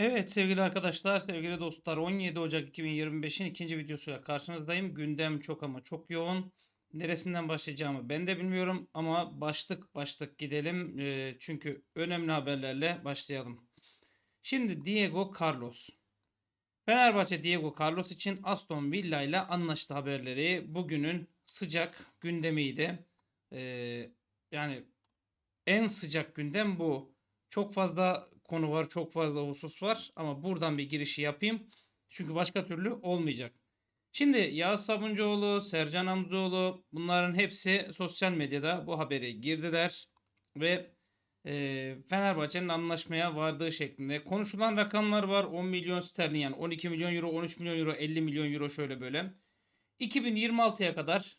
Evet sevgili arkadaşlar, sevgili dostlar 17 Ocak 2025'in ikinci videosuyla karşınızdayım. Gündem çok ama çok yoğun. Neresinden başlayacağımı ben de bilmiyorum ama başlık başlık gidelim. Ee, çünkü önemli haberlerle başlayalım. Şimdi Diego Carlos. Fenerbahçe Diego Carlos için Aston Villa ile anlaştı haberleri. Bugünün sıcak gündemiydi. Ee, yani en sıcak gündem bu. Çok fazla konu var, çok fazla husus var ama buradan bir girişi yapayım. Çünkü başka türlü olmayacak. Şimdi Yağız Sabuncuoğlu, Sercan Hamzoğlu bunların hepsi sosyal medyada bu haberi girdiler ve e, Fenerbahçe'nin anlaşmaya vardığı şeklinde konuşulan rakamlar var. 10 milyon sterlin yani 12 milyon euro, 13 milyon euro, 50 milyon euro şöyle böyle. 2026'ya kadar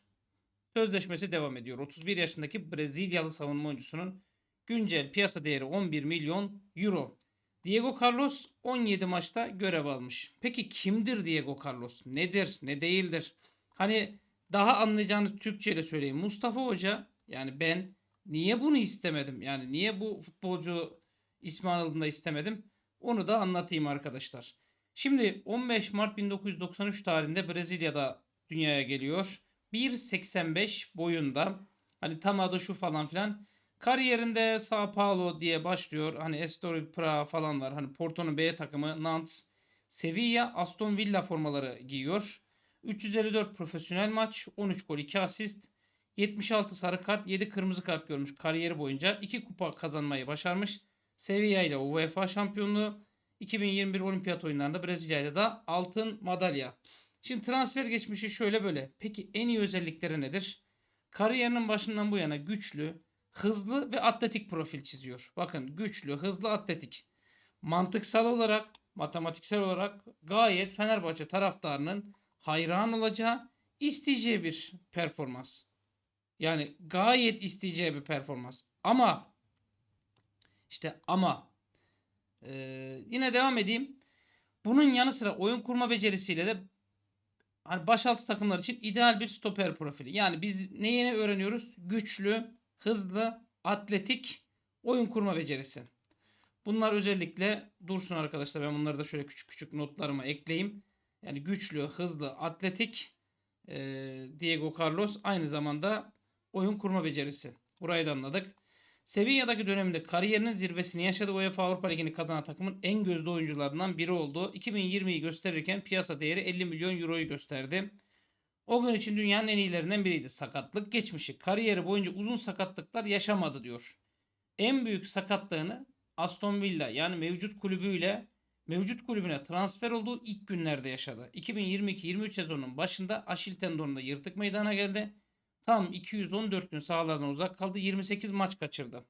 sözleşmesi devam ediyor. 31 yaşındaki Brezilyalı savunma oyuncusunun güncel piyasa değeri 11 milyon euro. Diego Carlos 17 maçta görev almış. Peki kimdir Diego Carlos? Nedir, ne değildir? Hani daha anlayacağınız Türkçe ile söyleyeyim. Mustafa Hoca yani ben niye bunu istemedim? Yani niye bu futbolcu ismi anıldığında istemedim? Onu da anlatayım arkadaşlar. Şimdi 15 Mart 1993 tarihinde Brezilya'da dünyaya geliyor. 1.85 boyunda. Hani tam adı şu falan filan. Kariyerinde Sao Paulo diye başlıyor. Hani Estoril Praha falan var. Hani Porto'nun B takımı Nantes, Sevilla, Aston Villa formaları giyiyor. 354 profesyonel maç, 13 gol, 2 asist, 76 sarı kart, 7 kırmızı kart görmüş kariyeri boyunca. 2 kupa kazanmayı başarmış. Sevilla ile UEFA şampiyonluğu, 2021 olimpiyat oyunlarında Brezilya ile de altın madalya. Şimdi transfer geçmişi şöyle böyle. Peki en iyi özellikleri nedir? Kariyerinin başından bu yana güçlü, hızlı ve atletik profil çiziyor. Bakın güçlü, hızlı, atletik. Mantıksal olarak, matematiksel olarak gayet Fenerbahçe taraftarının hayran olacağı, isteyeceği bir performans. Yani gayet isteyeceği bir performans. Ama işte ama e, yine devam edeyim. Bunun yanı sıra oyun kurma becerisiyle de hani başaltı takımlar için ideal bir stoper profili. Yani biz neyini öğreniyoruz? Güçlü, hızlı, atletik oyun kurma becerisi. Bunlar özellikle dursun arkadaşlar. Ben bunları da şöyle küçük küçük notlarıma ekleyeyim. Yani güçlü, hızlı, atletik e, Diego Carlos aynı zamanda oyun kurma becerisi. Burayı da anladık. Sevilla'daki döneminde kariyerinin zirvesini yaşadığı UEFA Avrupa Ligi'ni kazanan takımın en gözde oyuncularından biri oldu. 2020'yi gösterirken piyasa değeri 50 milyon euroyu gösterdi. O gün için dünyanın en iyilerinden biriydi. Sakatlık geçmişi, kariyeri boyunca uzun sakatlıklar yaşamadı diyor. En büyük sakatlığını Aston Villa yani mevcut kulübüyle mevcut kulübüne transfer olduğu ilk günlerde yaşadı. 2022-23 sezonunun başında Aşil tendonunda yırtık meydana geldi. Tam 214 gün sahalardan uzak kaldı. 28 maç kaçırdı.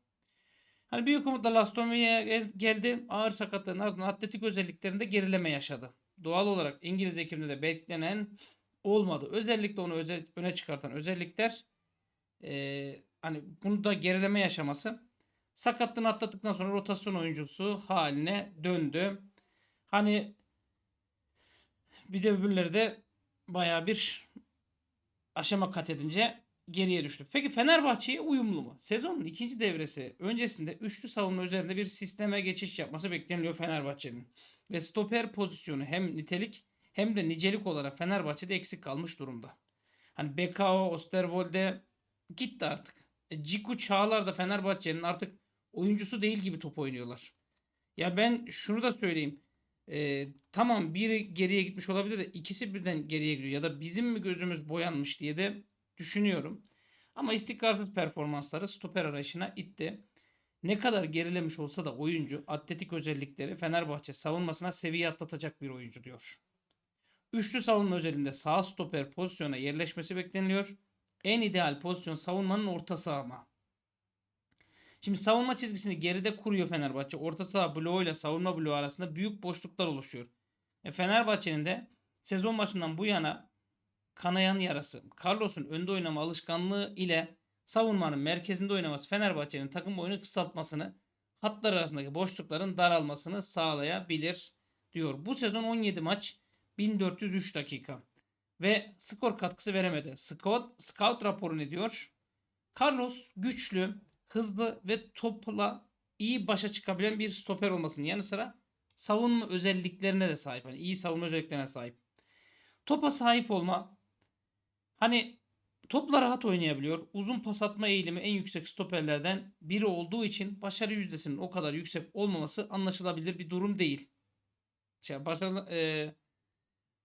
Hani büyük umutlarla Aston Villa'ya geldi. Ağır sakatlığın ardından atletik özelliklerinde gerileme yaşadı. Doğal olarak İngiliz ekibinde de beklenen olmadı. Özellikle onu özel, öne çıkartan özellikler e, hani bunu da gerileme yaşaması sakatlığını atlattıktan sonra rotasyon oyuncusu haline döndü. Hani bir de öbürleri de baya bir aşama kat edince geriye düştü. Peki Fenerbahçe'ye uyumlu mu? Sezonun ikinci devresi öncesinde üçlü savunma üzerinde bir sisteme geçiş yapması bekleniliyor Fenerbahçe'nin. Ve stoper pozisyonu hem nitelik hem de nicelik olarak Fenerbahçe'de eksik kalmış durumda. Hani Bekao, Osterwolde gitti artık. E, Ciku Çağlar da Fenerbahçe'nin artık oyuncusu değil gibi top oynuyorlar. Ya ben şunu da söyleyeyim. E, tamam biri geriye gitmiş olabilir de ikisi birden geriye gidiyor. Ya da bizim mi gözümüz boyanmış diye de düşünüyorum. Ama istikrarsız performansları stoper arayışına itti. Ne kadar gerilemiş olsa da oyuncu atletik özellikleri Fenerbahçe savunmasına seviye atlatacak bir oyuncu diyor. Üçlü savunma özelinde sağ stoper pozisyona yerleşmesi bekleniliyor. En ideal pozisyon savunmanın ortası ama. Şimdi savunma çizgisini geride kuruyor Fenerbahçe. Orta saha bloğu ile savunma bloğu arasında büyük boşluklar oluşuyor. E Fenerbahçe'nin de sezon başından bu yana kanayan yarası. Carlos'un önde oynama alışkanlığı ile savunmanın merkezinde oynaması Fenerbahçe'nin takım oyunu kısaltmasını, hatlar arasındaki boşlukların daralmasını sağlayabilir diyor. Bu sezon 17 maç 1403 dakika. Ve skor katkısı veremedi. Scout, scout raporu ne diyor? Carlos güçlü, hızlı ve topla iyi başa çıkabilen bir stoper olmasının yanı sıra savunma özelliklerine de sahip. Hani iyi savunma özelliklerine sahip. Topa sahip olma. Hani topla rahat oynayabiliyor. Uzun pas atma eğilimi en yüksek stoperlerden biri olduğu için başarı yüzdesinin o kadar yüksek olmaması anlaşılabilir bir durum değil. Şey, başarılı, e,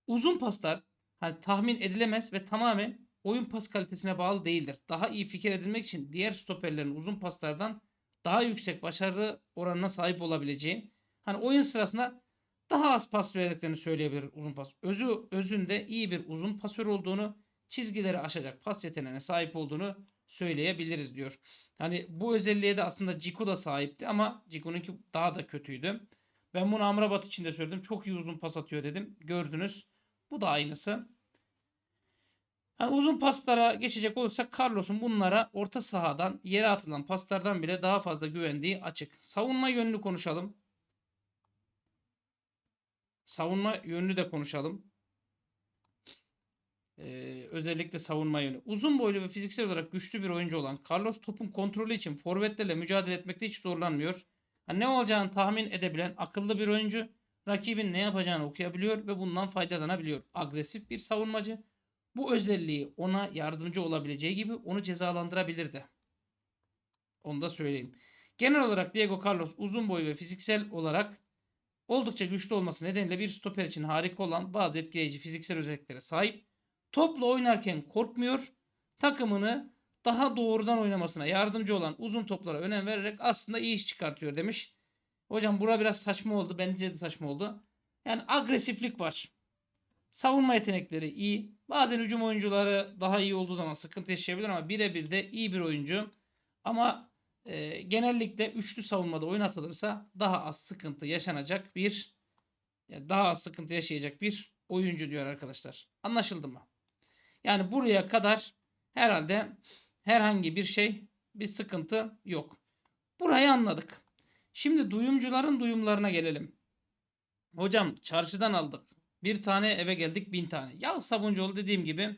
uzun paslar hani tahmin edilemez ve tamamen oyun pas kalitesine bağlı değildir. Daha iyi fikir edilmek için diğer stoperlerin uzun paslardan daha yüksek başarı oranına sahip olabileceği, hani oyun sırasında daha az pas verdiklerini söyleyebilir uzun pas. Özü özünde iyi bir uzun pasör olduğunu, çizgileri aşacak pas yeteneğine sahip olduğunu söyleyebiliriz diyor. Hani bu özelliğe de aslında Ciku da sahipti ama Ciku'nunki daha da kötüydü. Ben bunu Amrabat için de söyledim. Çok iyi uzun pas atıyor dedim. Gördünüz. Bu da aynısı. Hani uzun paslara geçecek olursak Carlos'un bunlara orta sahadan yere atılan paslardan bile daha fazla güvendiği açık. Savunma yönlü konuşalım. Savunma yönlü de konuşalım. Ee, özellikle savunma yönü. Uzun boylu ve fiziksel olarak güçlü bir oyuncu olan Carlos topun kontrolü için forvetlerle mücadele etmekte hiç zorlanmıyor. Hani ne olacağını tahmin edebilen akıllı bir oyuncu. Rakibin ne yapacağını okuyabiliyor ve bundan faydalanabiliyor. Agresif bir savunmacı. Bu özelliği ona yardımcı olabileceği gibi onu cezalandırabilir de. Onu da söyleyeyim. Genel olarak Diego Carlos uzun boy ve fiziksel olarak oldukça güçlü olması nedeniyle bir stoper için harika olan bazı etkileyici fiziksel özelliklere sahip. Topla oynarken korkmuyor. Takımını daha doğrudan oynamasına yardımcı olan uzun toplara önem vererek aslında iyi iş çıkartıyor demiş. Hocam bura biraz saçma oldu. Bence de saçma oldu. Yani agresiflik var. Savunma yetenekleri iyi. Bazen hücum oyuncuları daha iyi olduğu zaman sıkıntı yaşayabilir ama birebir de iyi bir oyuncu. Ama e, genellikle üçlü savunmada oynatılırsa daha az sıkıntı yaşanacak bir yani daha az sıkıntı yaşayacak bir oyuncu diyor arkadaşlar. Anlaşıldı mı? Yani buraya kadar herhalde herhangi bir şey bir sıkıntı yok. Burayı anladık. Şimdi duyumcuların duyumlarına gelelim. Hocam çarşıdan aldık. Bir tane eve geldik bin tane. Ya Sabuncuoğlu dediğim gibi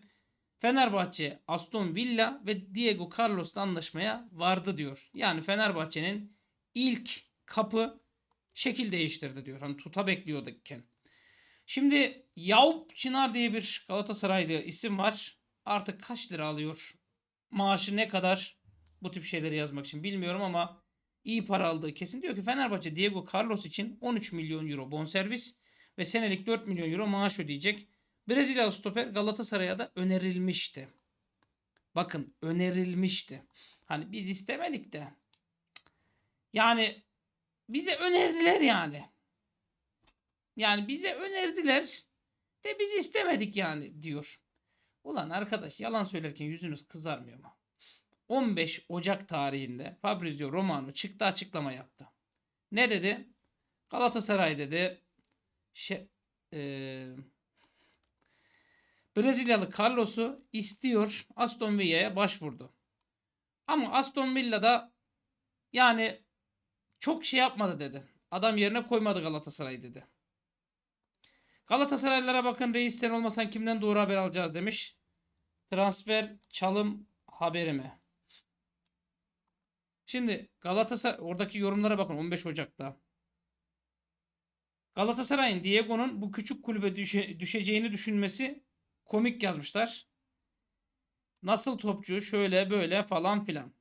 Fenerbahçe, Aston Villa ve Diego Carlos'la anlaşmaya vardı diyor. Yani Fenerbahçe'nin ilk kapı şekil değiştirdi diyor. Hani tuta bekliyordukken. Şimdi Yaup Çınar diye bir Galatasaraylı isim var. Artık kaç lira alıyor? Maaşı ne kadar? Bu tip şeyleri yazmak için bilmiyorum ama iyi para aldığı kesin. Diyor ki Fenerbahçe Diego Carlos için 13 milyon euro bonservis ve senelik 4 milyon euro maaş ödeyecek. Brezilyalı stoper Galatasaray'a da önerilmişti. Bakın önerilmişti. Hani biz istemedik de. Yani bize önerdiler yani. Yani bize önerdiler de biz istemedik yani diyor. Ulan arkadaş yalan söylerken yüzünüz kızarmıyor mu? 15 Ocak tarihinde Fabrizio Romano çıktı açıklama yaptı. Ne dedi? Galatasaray dedi şey, e, Brezilyalı Carlos'u istiyor. Aston Villa'ya başvurdu. Ama Aston Villa'da yani çok şey yapmadı dedi. Adam yerine koymadı Galatasaray dedi. Galatasaraylılara bakın reis sen olmasan kimden doğru haber alacağız demiş. Transfer çalım haberi mi? Şimdi Galatasaray oradaki yorumlara bakın 15 Ocak'ta. Galatasaray'ın Diego'nun bu küçük kulübe düşe, düşeceğini düşünmesi komik yazmışlar. Nasıl topçu şöyle böyle falan filan.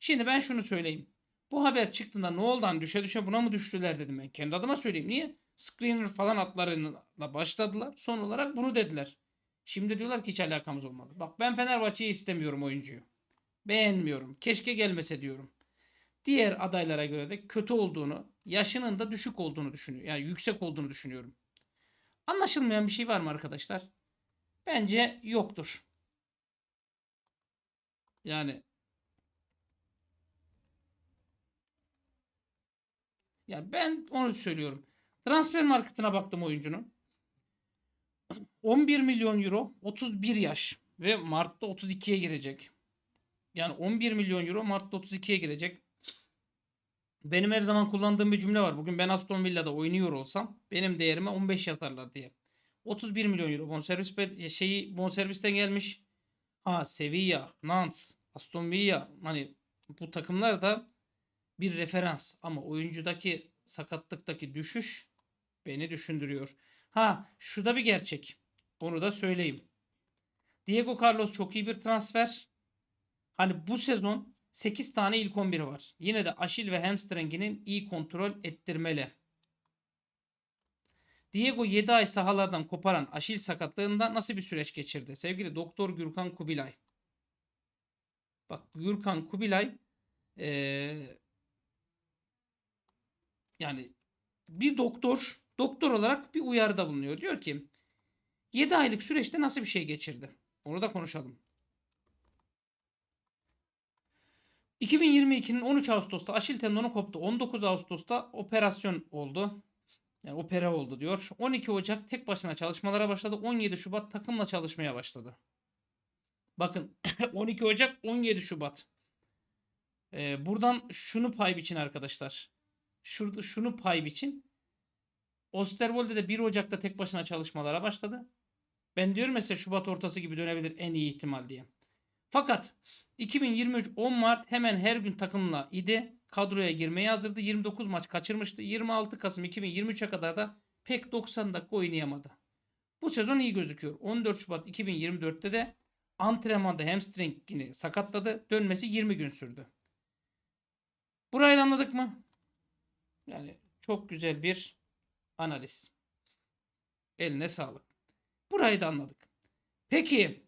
Şimdi ben şunu söyleyeyim. Bu haber çıktığında ne oldu düşe düşe buna mı düştüler dedim ben. Kendi adıma söyleyeyim. Niye? Screener falan atlarıyla başladılar. Son olarak bunu dediler. Şimdi diyorlar ki hiç alakamız olmadı. Bak ben Fenerbahçe'yi istemiyorum oyuncuyu. Beğenmiyorum. Keşke gelmese diyorum. Diğer adaylara göre de kötü olduğunu, yaşının da düşük olduğunu düşünüyor. Yani yüksek olduğunu düşünüyorum. Anlaşılmayan bir şey var mı arkadaşlar? Bence yoktur. Yani ya ben onu söylüyorum. Transfer marketine baktım oyuncunun. 11 milyon euro 31 yaş ve Mart'ta 32'ye girecek. Yani 11 milyon euro Mart'ta 32'ye girecek. Benim her zaman kullandığım bir cümle var. Bugün ben Aston Villa'da oynuyor olsam benim değerime 15 yazarlar diye. 31 milyon euro bonservis şeyi bonservisten gelmiş. Ha Sevilla, Nantes, Aston Villa hani bu takımlar da bir referans ama oyuncudaki sakatlıktaki düşüş Beni düşündürüyor. Ha, şu da bir gerçek. Onu da söyleyeyim. Diego Carlos çok iyi bir transfer. Hani bu sezon 8 tane ilk 11 var. Yine de Aşil ve hamstringinin iyi kontrol ettirmeli. Diego 7 ay sahalardan koparan Aşil sakatlığında nasıl bir süreç geçirdi? Sevgili Doktor Gürkan Kubilay. Bak Gürkan Kubilay eee, yani bir doktor doktor olarak bir uyarıda bulunuyor. Diyor ki 7 aylık süreçte nasıl bir şey geçirdi? Onu da konuşalım. 2022'nin 13 Ağustos'ta Aşil tendonu koptu. 19 Ağustos'ta operasyon oldu. Yani opera oldu diyor. 12 Ocak tek başına çalışmalara başladı. 17 Şubat takımla çalışmaya başladı. Bakın 12 Ocak 17 Şubat. Ee, buradan şunu pay biçin arkadaşlar. Şurada şunu pay biçin. Osterwolde de 1 Ocak'ta tek başına çalışmalara başladı. Ben diyorum mesela Şubat ortası gibi dönebilir en iyi ihtimal diye. Fakat 2023 10 Mart hemen her gün takımla idi. Kadroya girmeye hazırdı. 29 maç kaçırmıştı. 26 Kasım 2023'e kadar da pek 90 dakika oynayamadı. Bu sezon iyi gözüküyor. 14 Şubat 2024'te de antrenmanda hamstringini sakatladı. Dönmesi 20 gün sürdü. Burayı anladık mı? Yani çok güzel bir analiz. Eline sağlık. Burayı da anladık. Peki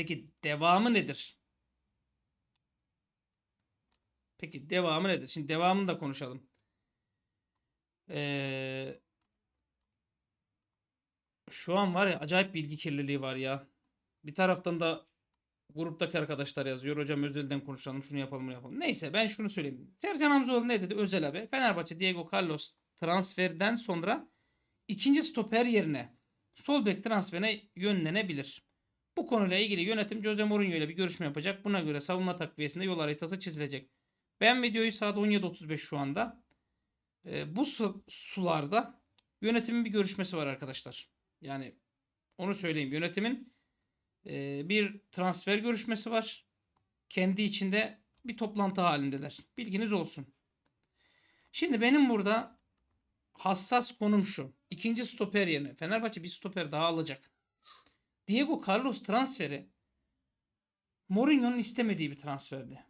Peki devamı nedir? Peki devamı nedir? Şimdi devamını da konuşalım. Ee, şu an var ya acayip bilgi kirliliği var ya. Bir taraftan da gruptaki arkadaşlar yazıyor. Hocam özelden konuşalım. Şunu yapalım bunu yapalım. Neyse ben şunu söyleyeyim. Sercan Hamzoğlu ne dedi? Özel abi. Fenerbahçe Diego Carlos transferden sonra ikinci stoper yerine sol bek transferine yönlenebilir. Bu konuyla ilgili yönetim Jose Mourinho ile bir görüşme yapacak. Buna göre savunma takviyesinde yol haritası çizilecek. Ben videoyu saat 17.35 şu anda. Ee, bu su- sularda yönetimin bir görüşmesi var arkadaşlar. Yani onu söyleyeyim. Yönetimin e, bir transfer görüşmesi var. Kendi içinde bir toplantı halindeler. Bilginiz olsun. Şimdi benim burada hassas konum şu. İkinci stoper yerine Fenerbahçe bir stoper daha alacak. Diego Carlos transferi Mourinho'nun istemediği bir transferdi.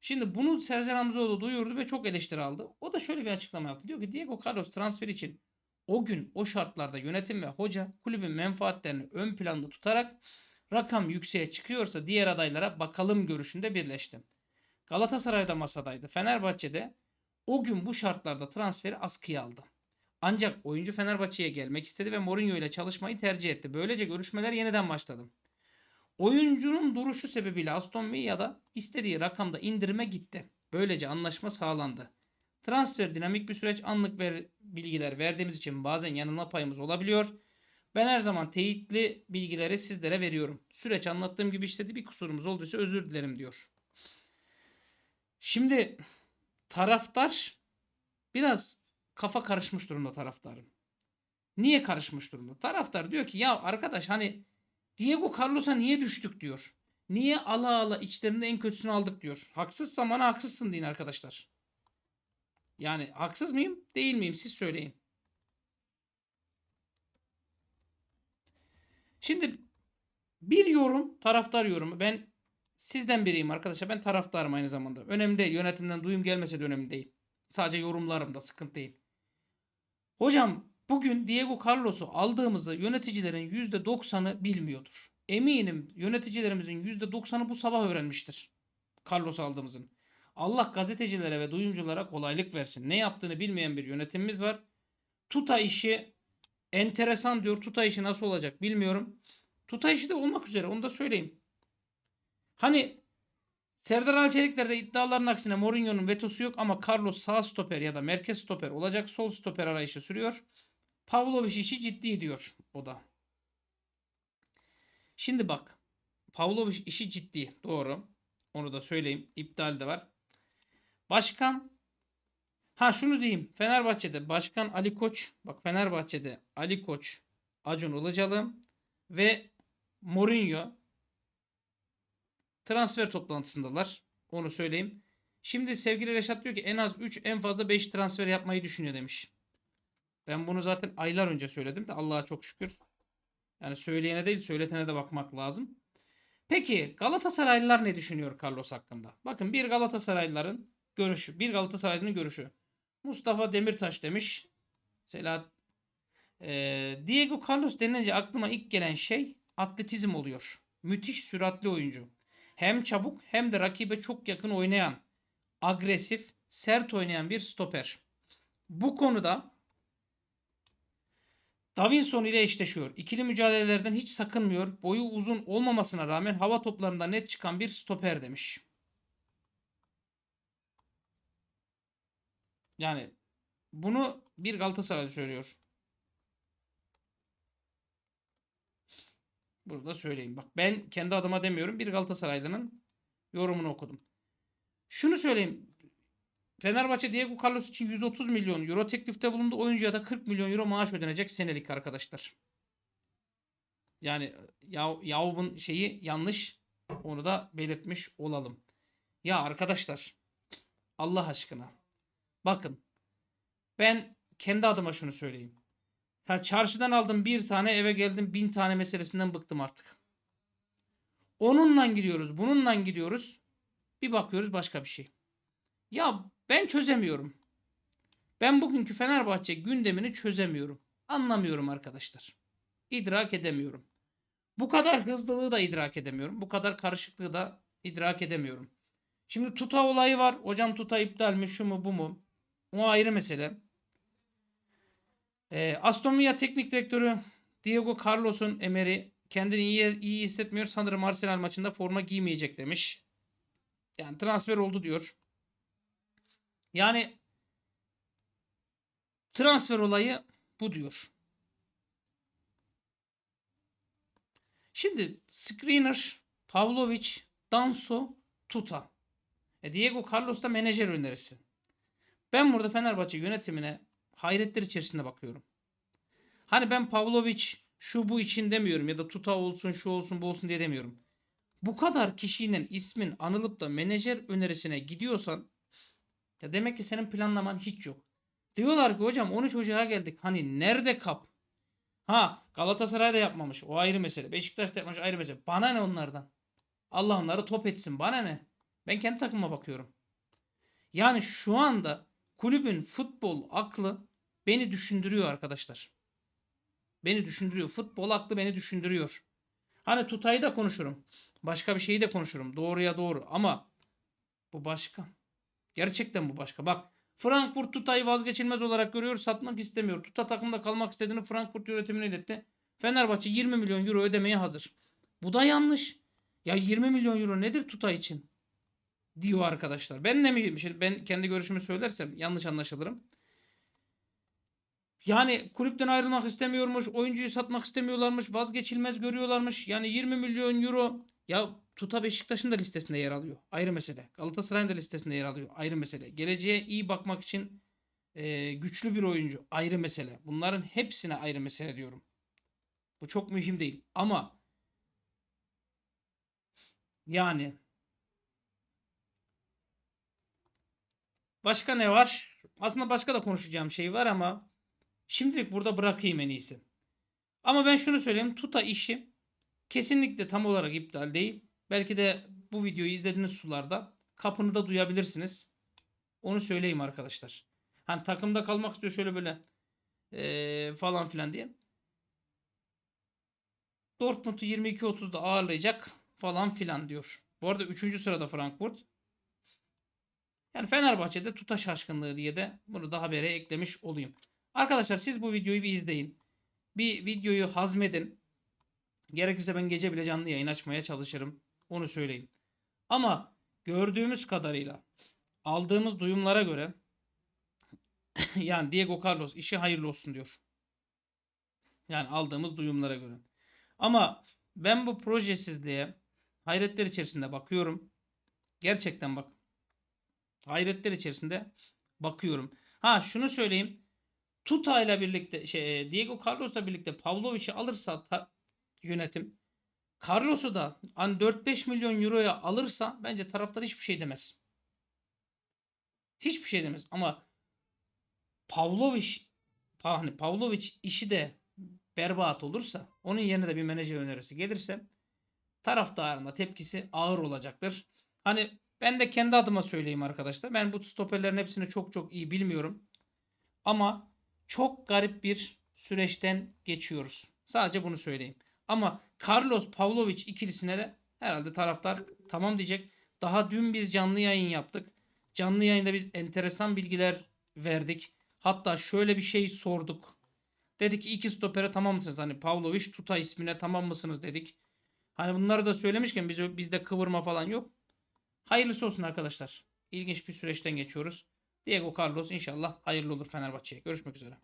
Şimdi bunu Sercan Hamzoğlu duyurdu ve çok eleştiri aldı. O da şöyle bir açıklama yaptı. Diyor ki Diego Carlos transferi için o gün o şartlarda yönetim ve hoca kulübün menfaatlerini ön planda tutarak rakam yükseğe çıkıyorsa diğer adaylara bakalım görüşünde birleşti. Galatasaray'da masadaydı. Fenerbahçe'de o gün bu şartlarda transferi askıya aldı. Ancak oyuncu Fenerbahçe'ye gelmek istedi ve Mourinho ile çalışmayı tercih etti. Böylece görüşmeler yeniden başladı. Oyuncunun duruşu sebebiyle Aston Villa'da istediği rakamda indirime gitti. Böylece anlaşma sağlandı. Transfer dinamik bir süreç anlık ver, bilgiler verdiğimiz için bazen yanılma payımız olabiliyor. Ben her zaman teyitli bilgileri sizlere veriyorum. Süreç anlattığım gibi işledi bir kusurumuz olduysa özür dilerim diyor. Şimdi taraftar biraz kafa karışmış durumda taraftarın. Niye karışmış durumda? Taraftar diyor ki ya arkadaş hani Diego Carlos'a niye düştük diyor. Niye ala ala içlerinde en kötüsünü aldık diyor. Haksızsam bana haksızsın deyin arkadaşlar. Yani haksız mıyım? Değil miyim? Siz söyleyin. Şimdi bir yorum, taraftar yorumu. Ben sizden biriyim arkadaşlar. Ben taraftarım aynı zamanda. Önemli değil. Yönetimden duyum gelmese de önemli değil. Sadece yorumlarım da sıkıntı değil. Hocam bugün Diego Carlos'u aldığımızı yöneticilerin %90'ı bilmiyordur. Eminim yöneticilerimizin %90'ı bu sabah öğrenmiştir. Carlos aldığımızın. Allah gazetecilere ve duyumculara kolaylık versin. Ne yaptığını bilmeyen bir yönetimimiz var. Tuta işi enteresan diyor. Tuta işi nasıl olacak bilmiyorum. Tuta işi de olmak üzere onu da söyleyeyim. Hani Serdar Alçelikler'de iddiaların aksine Mourinho'nun vetosu yok ama Carlos sağ stoper ya da merkez stoper olacak. Sol stoper arayışı sürüyor. Pavlovic işi ciddi diyor o da. Şimdi bak. Pavlovic işi ciddi. Doğru. Onu da söyleyeyim. İptal de var. Başkan Ha şunu diyeyim. Fenerbahçe'de Başkan Ali Koç bak Fenerbahçe'de Ali Koç, Acun Ilıcalı ve Mourinho transfer toplantısındalar. Onu söyleyeyim. Şimdi sevgili Reşat diyor ki en az 3 en fazla 5 transfer yapmayı düşünüyor demiş. Ben bunu zaten aylar önce söyledim de Allah'a çok şükür. Yani söyleyene değil söyletene de bakmak lazım. Peki Galatasaraylılar ne düşünüyor Carlos hakkında? Bakın bir Galatasaraylıların görüşü. Bir Galatasaraylı'nın görüşü. Mustafa Demirtaş demiş. Selahat Ee, Diego Carlos denilince aklıma ilk gelen şey atletizm oluyor. Müthiş süratli oyuncu. Hem çabuk hem de rakibe çok yakın oynayan, agresif, sert oynayan bir stoper. Bu konuda Davinson ile eşleşiyor. İkili mücadelelerden hiç sakınmıyor. Boyu uzun olmamasına rağmen hava toplarında net çıkan bir stoper demiş. Yani bunu bir Galatasaray söylüyor. Burada söyleyeyim. Bak ben kendi adıma demiyorum. Bir Galatasaraylı'nın yorumunu okudum. Şunu söyleyeyim. Fenerbahçe Diego Carlos için 130 milyon euro teklifte bulundu. Oyuncuya da 40 milyon euro maaş ödenecek senelik arkadaşlar. Yani Yav, Yavub'un şeyi yanlış. Onu da belirtmiş olalım. Ya arkadaşlar Allah aşkına bakın ben kendi adıma şunu söyleyeyim. Ha, çarşıdan aldım bir tane eve geldim bin tane meselesinden bıktım artık. Onunla gidiyoruz bununla gidiyoruz. Bir bakıyoruz başka bir şey. Ya ben çözemiyorum. Ben bugünkü Fenerbahçe gündemini çözemiyorum. Anlamıyorum arkadaşlar. İdrak edemiyorum. Bu kadar hızlılığı da idrak edemiyorum. Bu kadar karışıklığı da idrak edemiyorum. Şimdi tuta olayı var. Hocam tuta iptal mi şu mu bu mu? O ayrı mesele. Ee, Aston Villa teknik direktörü Diego Carlos'un emeri kendini iyi, iyi hissetmiyor. Sanırım Arsenal maçında forma giymeyecek demiş. Yani transfer oldu diyor. Yani transfer olayı bu diyor. Şimdi Skriniar, Pavlovic, Danso, Tuta. E Diego Carlos da menajer önerisi. Ben burada Fenerbahçe yönetimine hayretler içerisinde bakıyorum. Hani ben Pavlovic şu bu için demiyorum ya da Tuta olsun şu olsun bu olsun diye demiyorum. Bu kadar kişinin ismin anılıp da menajer önerisine gidiyorsan ya demek ki senin planlaman hiç yok. Diyorlar ki hocam 13 Ocağı geldik. Hani nerede kap? Ha Galatasaray da yapmamış. O ayrı mesele. Beşiktaş da yapmamış ayrı mesele. Bana ne onlardan? Allah onları top etsin. Bana ne? Ben kendi takıma bakıyorum. Yani şu anda kulübün futbol aklı beni düşündürüyor arkadaşlar. Beni düşündürüyor. Futbol aklı beni düşündürüyor. Hani tutayı da konuşurum. Başka bir şeyi de konuşurum. Doğruya doğru. Ama bu başka. Gerçekten bu başka. Bak Frankfurt Tuta'yı vazgeçilmez olarak görüyor. Satmak istemiyor. Tuta takımda kalmak istediğini Frankfurt yönetimine iletti. Fenerbahçe 20 milyon euro ödemeye hazır. Bu da yanlış. Ya 20 milyon euro nedir Tuta için? Diyor arkadaşlar. Ben ne miyim? Şimdi ben kendi görüşümü söylersem yanlış anlaşılırım. Yani kulüpten ayrılmak istemiyormuş. Oyuncuyu satmak istemiyorlarmış. Vazgeçilmez görüyorlarmış. Yani 20 milyon euro. Ya Tuta Beşiktaş'ın da listesinde yer alıyor. Ayrı mesele. Galatasaray'ın da listesinde yer alıyor. Ayrı mesele. Geleceğe iyi bakmak için e, güçlü bir oyuncu. Ayrı mesele. Bunların hepsine ayrı mesele diyorum. Bu çok mühim değil. Ama yani başka ne var? Aslında başka da konuşacağım şey var ama şimdilik burada bırakayım en iyisi. Ama ben şunu söyleyeyim. Tuta işi kesinlikle tam olarak iptal değil. Belki de bu videoyu izlediğiniz sularda kapını da duyabilirsiniz. Onu söyleyeyim arkadaşlar. Hani takımda kalmak istiyor şöyle böyle ee, falan filan diye. Dortmund'u 22-30'da ağırlayacak falan filan diyor. Bu arada 3. sırada Frankfurt. Yani Fenerbahçe'de tuta şaşkınlığı diye de bunu da habere eklemiş olayım. Arkadaşlar siz bu videoyu bir izleyin. Bir videoyu hazmedin. Gerekirse ben gece bile canlı yayın açmaya çalışırım. Onu söyleyeyim. Ama gördüğümüz kadarıyla aldığımız duyumlara göre yani Diego Carlos işi hayırlı olsun diyor. Yani aldığımız duyumlara göre. Ama ben bu projesizliğe hayretler içerisinde bakıyorum. Gerçekten bak. Hayretler içerisinde bakıyorum. Ha şunu söyleyeyim. Tuta ile birlikte şey Diego Carlos'la birlikte Pavlovic'i alırsa ta, yönetim Carlos'u da hani 4-5 milyon euroya alırsa bence taraftar hiçbir şey demez. Hiçbir şey demez ama Pavlovic Pa- hani Pavlovic işi de berbat olursa onun yerine de bir menajer önerisi gelirse taraftarın da tepkisi ağır olacaktır. Hani ben de kendi adıma söyleyeyim arkadaşlar. Ben bu stoperlerin hepsini çok çok iyi bilmiyorum. Ama çok garip bir süreçten geçiyoruz. Sadece bunu söyleyeyim. Ama Carlos Pavlovic ikilisine de herhalde taraftar tamam diyecek. Daha dün biz canlı yayın yaptık. Canlı yayında biz enteresan bilgiler verdik. Hatta şöyle bir şey sorduk. Dedik ki iki stopere tamam mısınız? Hani Pavlovic Tuta ismine tamam mısınız dedik. Hani bunları da söylemişken biz, bizde kıvırma falan yok. Hayırlısı olsun arkadaşlar. İlginç bir süreçten geçiyoruz. Diego Carlos inşallah hayırlı olur Fenerbahçe'ye. Görüşmek üzere.